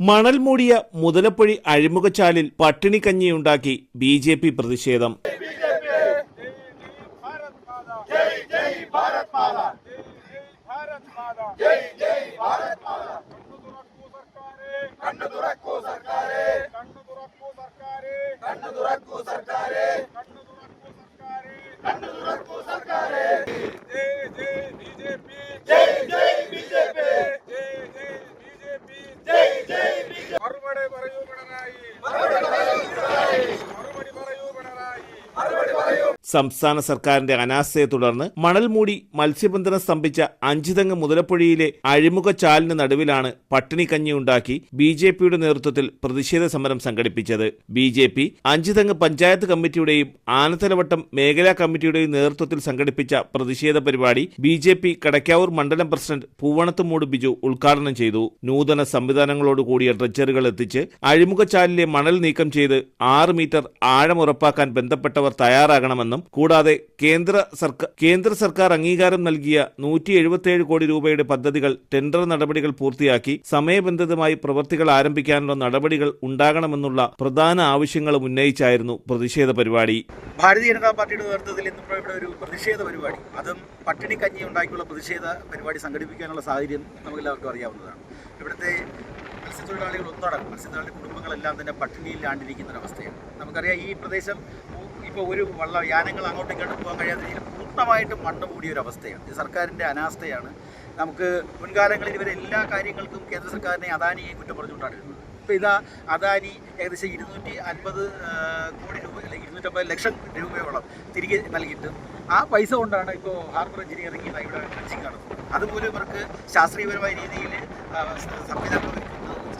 മണൽ മൂടിയ മുതലപ്പൊഴി അഴിമുഖച്ചാലിൽ പട്ടിണിക്കഞ്ഞിയുണ്ടാക്കി ബി ജെ പി പ്രതിഷേധം. ജയ് ജയ് സംസ്ഥാന സർക്കാരിന്റെ അനാസ്ഥയെ തുടർന്ന് മണൽമൂടി മത്സ്യബന്ധനം സ്തംഭിച്ച അഞ്ചുതെങ്ങ് അഴിമുഖ ചാലിന് നടുവിലാണ് പട്ടിണിക്കഞ്ഞിയുണ്ടാക്കി ബി ജെ പിയുടെ നേതൃത്വത്തിൽ പ്രതിഷേധ സമരം സംഘടിപ്പിച്ചത്. B J P Anchuthengu panchayat കമ്മിറ്റിയുടെയും Anathalavattam മേഖലാ കമ്മിറ്റിയുടെയും നേതൃത്വത്തിൽ സംഘടിപ്പിച്ച പ്രതിഷേധ പരിപാടി ബി ജെ പി കടക്കാവൂർ മണ്ഡലം പ്രസിഡന്റ് പൂവണത്തുമൂട് ബിജു ഉദ്ഘാടനം ചെയ്തു. നൂതന സംവിധാനങ്ങളോട് കൂടിയ ഡ്രഡ്ജറുകൾ എത്തിച്ച് അഴിമുഖച്ചാലിലെ മണൽ നീക്കം ചെയ്ത് ആറ് മീറ്റർ ആഴം ഉറപ്പാക്കാൻ ബന്ധപ്പെട്ടവർ തയ്യാറാകണമെന്നും കൂടാതെ കേന്ദ്ര സർക്കാർ കേന്ദ്ര സർക്കാർ അംഗീകാരം നൽകിയ നൂറ്റി എഴുപത്തിയേഴ് കോടി രൂപയുടെ പദ്ധതികൾ ടെൻഡർ നടപടികൾ പൂർത്തിയാക്കി സമയബന്ധിതമായി പ്രവൃത്തികൾ ആരംഭിക്കാനുള്ള നടപടികൾ ഉണ്ടാകണമെന്നുള്ള പ്രധാന ആവശ്യങ്ങളും ഉന്നയിച്ചായിരുന്നു പ്രതിഷേധ പരിപാടി. ഭാരതീയ ജനതാ പാർട്ടിയുടെ നേതൃത്വത്തിൽ ഇന്ന് ഇവിടെ ഒരു പ്രതിഷേധ പരിപാടി. അതും പട്ടിണി കഞ്ഞി ഉണ്ടാക്കിയുള്ള പ്രതിഷേധ പരിപാടി സംഘടിപ്പിക്കാനുള്ള സാഹചര്യം നമുക്കെല്ലാവർക്കും അറിയാവുന്നതാണ്. ഇവിടുത്തെ മത്സ്യത്തൊഴിലാളികൾ ഒന്നടക്കം മത്സ്യത്തൊഴിലാളി കുടുംബങ്ങളെല്ലാം തന്നെ പട്ടിണിയിലാണ്ടിരിക്കുന്ന ഒരവസ്ഥയാണ് നമുക്കറിയാം ഈ പ്രദേശം ഇപ്പോൾ ഒരു വള്ള യാനങ്ങൾ അങ്ങോട്ടും ഇങ്ങോട്ടും പോകാൻ കഴിയാത്ത രീതിയിൽ പൂർണമായിട്ടും മണ്ണ് മൂടിയ ഒരു അവസ്ഥയാണ്. ഇത് സർക്കാരിന്റെ അനാസ്ഥയാണ്. നമുക്ക് മുൻകാലങ്ങളിൽ ഇവരെ എല്ലാ കാര്യങ്ങൾക്കും കേന്ദ്ര സർക്കാരിനെ അദാനിയെ കുറ്റം പറഞ്ഞുകൊണ്ടാണ്. ഇരുന്നത് ഇപ്പോൾ ഇതാ അദാനി ഏകദേശം ഇരുന്നൂറ്റി അൻപത് കോടി രൂപ അല്ലെങ്കിൽ ഇരുന്നൂറ്റമ്പത് ലക്ഷം രൂപയോളം തിരികെ നൽകിയിട്ട് ആ പൈസ കൊണ്ടാണ് ഇപ്പോൾ ഹാർബർ എഞ്ചിനീയറിംഗ് ഇവിടെ ഡ്രഡ്ജിങ് നടത്തുന്നത്. അതുപോലെ ഇവർക്ക് ശാസ്ത്രീയപരമായ രീതിയിൽ സംവിധാനം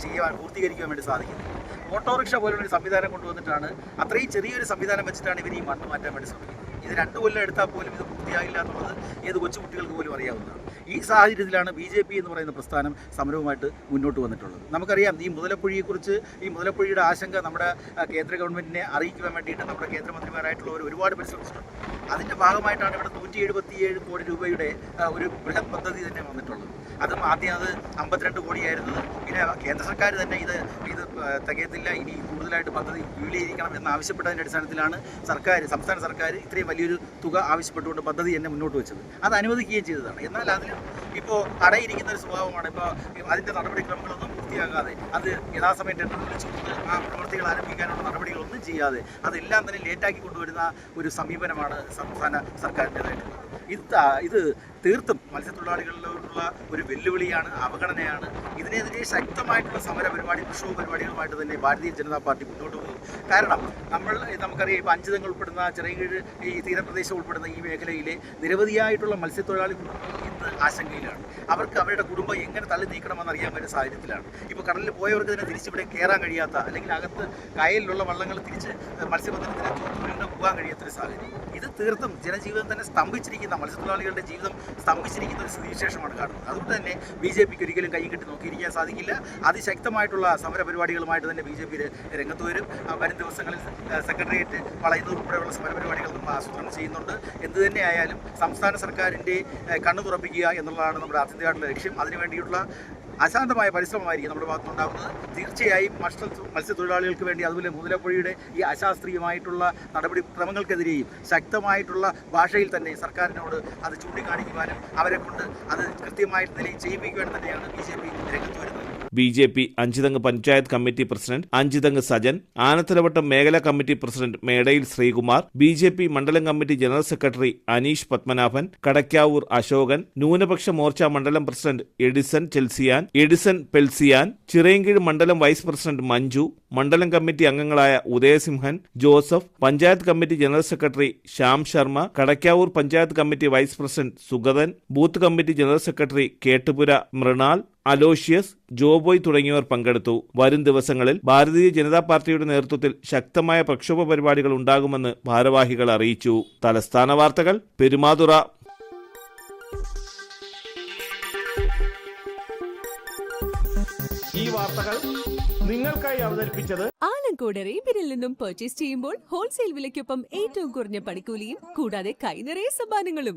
ചെയ്യാൻ പൂർത്തീകരിക്കാൻ വേണ്ടി സാധിക്കുന്നത് ഓട്ടോറിക്ഷ പോലുള്ള ഒരു സംവിധാനം കൊണ്ടുവന്നിട്ടാണ് അത്രയും ചെറിയൊരു സംവിധാനം വെച്ചിട്ടാണ് ഇവർ ഈ മണ്ണ് മാറ്റാൻ വേണ്ടി ശ്രമിക്കുന്നത്. ഇത് രണ്ട് കൊല്ലം എടുത്താൽ പോലും ഇത് പൂർത്തിയാകില്ല എന്നുള്ളത് ഏത് കൊച്ചുകുട്ടികൾക്ക് പോലും അറിയാവുന്നതാണ്. ഈ സാഹചര്യത്തിലാണ് ബി ജെ പി എന്ന് പറയുന്ന പ്രസ്ഥാനം സമരവുമായിട്ട് മുന്നോട്ട് വന്നിട്ടുള്ളത്. നമുക്കറിയാം ഈ മുതലപ്പുഴിയെക്കുറിച്ച് ഈ മുതലപ്പുഴിയുടെ ആശങ്ക നമ്മുടെ കേന്ദ്ര ഗവൺമെന്റിനെ അറിയിക്കുവാൻ വേണ്ടിയിട്ട് നമ്മുടെ കേന്ദ്രമന്ത്രിമാരായിട്ടുള്ളവർ ഒരുപാട് പരിശ്രമിച്ചിട്ടുണ്ട് അതിന്റെ ഭാഗമായിട്ടാണ് ഇവിടെ നൂറ്റി എഴുപത്തിയേഴ് കോടി രൂപയുടെ ഒരു ബൃഹത് പദ്ധതി തന്നെ വന്നിട്ടുള്ളത്. അതും ആദ്യം അത് അമ്പത്തിരണ്ട് കോടിയായിരുന്നത് പിന്നെ കേന്ദ്ര സർക്കാർ തന്നെ ഇത് ഇത് തികയത്തില്ല. ഇനി കൂടുതലായിട്ട് പദ്ധതി വിപുലീകരിക്കണം എന്ന് ആവശ്യപ്പെട്ടതിന്റെ അടിസ്ഥാനത്തിലാണ് സർക്കാർ സംസ്ഥാന സർക്കാർ ഇത്രയും വലിയൊരു തുക ആവശ്യപ്പെട്ടുകൊണ്ട് പദ്ധതി തന്നെ മുന്നോട്ട് വെച്ചത്. അത് അനുവദിക്കുകയും ചെയ്തതാണ്. എന്നാൽ അതിൽ ഇപ്പോൾ അടയിരിക്കുന്ന ഒരു സ്വഭാവമാണ്. ഇപ്പോൾ അതിന്റെ നടപടിക്രമങ്ങളൊന്നും പൂർത്തിയാകാതെ അത് യഥാസമയം ടെൻഡർ വിളിച്ചു ആ പ്രവൃത്തികൾ ആരംഭിക്കാനുള്ള നടപടികളൊന്നും ചെയ്യാതെ അതെല്ലാം തന്നെ ലേറ്റാക്കി കൊണ്ടുവരുന്ന ഒരു സമീപനമാണ് സംസ്ഥാന സർക്കാരിന്റെതായിട്ടുള്ളത്. ഇത് ഇത് തീർത്തും മത്സ്യത്തൊഴിലാളികളിലോടുള്ള ഒരു വെല്ലുവിളിയാണ് അവഗണനയാണ്. ഇതിനെതിരെ ശക്തമായിട്ടുള്ള സമര പരിപാടി പ്രക്ഷോഭ പരിപാടികളുമായിട്ട് തന്നെ ഭാരതീയ ജനതാ പാർട്ടി മുന്നോട്ട് പോകും കാരണം നമ്മൾ നമുക്കറിയാം ഇപ്പോൾ അഞ്ചുതങ്ങൾ ഉൾപ്പെടുന്ന ചെറിയ ഈ തീരപ്രദേശം ഉൾപ്പെടുന്ന ഈ മേഖലയിലെ നിരവധിയായിട്ടുള്ള മത്സ്യത്തൊഴിലാളി ഇന്ന് ആശങ്കയിലാണ്. അവർക്ക് അവരുടെ കുടുംബം എങ്ങനെ തള്ളി നീക്കണമെന്ന് അറിയാൻ പറ്റുന്ന സാഹചര്യത്തിലാണ്. ഇപ്പോൾ കടലിൽ പോയവർക്ക് തന്നെ തിരിച്ചിവിടെ കയറാൻ കഴിയാത്ത അല്ലെങ്കിൽ അകത്ത് കായലിലുള്ള വള്ളങ്ങൾ തിരിച്ച് മത്സ്യബന്ധനത്തിന് പോകാൻ കഴിയാത്തൊരു സാഹചര്യം. ഇത് തീർത്തും ജനജീവിതം തന്നെ സ്തംഭിച്ചിരിക്കുന്ന മത്സ്യത്തൊഴിലാളികളുടെ ജീവിതം സ്തംഭിച്ചിരിക്കുന്ന ഒരു സ്ഥിതിവിശേഷമാണ് കാണുന്നത്. അതുകൊണ്ട് തന്നെ ബി ജെ പിക്ക് ഒരിക്കലും കൈ കെട്ടി നോക്കിയിരിക്കാൻ സാധിക്കില്ല. അതിശക്തമായിട്ടുള്ള സമര പരിപാടികളുമായിട്ട് തന്നെ ബി ജെ പി രംഗത്ത് വരും. വരും ദിവസങ്ങളിൽ സെക്രട്ടേറിയറ്റ് വളയുന്നത് ഉൾപ്പെടെയുള്ള നമ്മൾ ആസൂത്രണം ചെയ്യുന്നുണ്ട്. എന്ത് തന്നെയായാലും സംസ്ഥാന സർക്കാരിന്റെ കണ്ണു തുറപ്പിക്കുക എന്നുള്ളതാണ് നമ്മുടെ ആത്യന്തികമായിട്ടുള്ള ലക്ഷ്യം. അതിനുവേണ്ടിയുള്ള അശാന്തമായ പരിശ്രമമായിരിക്കും നമ്മുടെ ഭാഗത്തുണ്ടാകുന്നത് തീർച്ചയായും മത്സ്യ മത്സ്യത്തൊഴിലാളികൾക്ക് വേണ്ടി അതുപോലെ മുതലപ്പുഴയുടെ ഈ അശാസ്ത്രീയമായിട്ടുള്ള നടപടിക്രമങ്ങൾക്കെതിരെയും ശക്തമായിട്ടുള്ള ഭാഷയിൽ തന്നെ സർക്കാരിനോട് അത് ചൂണ്ടിക്കാണിക്കുവാനും അവരെ കൊണ്ട് അത് കൃത്യമായ നിലയിൽ ചെയ്യിപ്പിക്കുവാനും തന്നെയാണ് ബി ജെ പി രംഗത്ത് വരുന്നത്. B J P Anchuthengu panchayat committee president Anchuthengu Sajan Anathalavattam മേഖലാ committee president Medayil Sreekumar B J P മണ്ഡലം committee general secretary Aneesh Padmanabhan Kadakkavoor Ashokan ന്യൂനപക്ഷ മോർച്ച മണ്ഡലം president Edison Chelsiyan Edison Pelsiyan Chirayinkeezhu മണ്ഡലം vice president Manju മണ്ഡലം committee അംഗങ്ങളായ Udayasimhan Joseph panchayat committee general secretary Shyam Sharma Kadakkavoor panchayat committee vice president Sugathan booth committee general secretary Kettupura Mrinal Aloysius Joboy തുടങ്ങിയവർ പങ്കെടുത്തു. വരും ദിവസങ്ങളിൽ ഭാരതീയ ജനതാ പാർട്ടിയുടെ നേതൃത്വത്തിൽ ശക്തമായ പ്രക്ഷോഭ പരിപാടികൾ ഉണ്ടാകുമെന്ന് ഭാരവാഹികൾ അറിയിച്ചു. തലസ്ഥാന വാർത്തകൾ പെരുമാതുറ. ഈ വാർത്തകൾ നിങ്ങൾക്കായി അവതരിപ്പിച്ചത് ആലങ്കോട് റേബിനിൽ നിന്നും പർച്ചേസ് ചെയ്യുമ്പോൾ ഹോൾസെയിൽ വിലയ്ക്കൊപ്പം ഏറ്റവും കുറഞ്ഞ പണിക്കൂലിയും കൂടാതെ കൈനിറയ സമ്മാനങ്ങളും.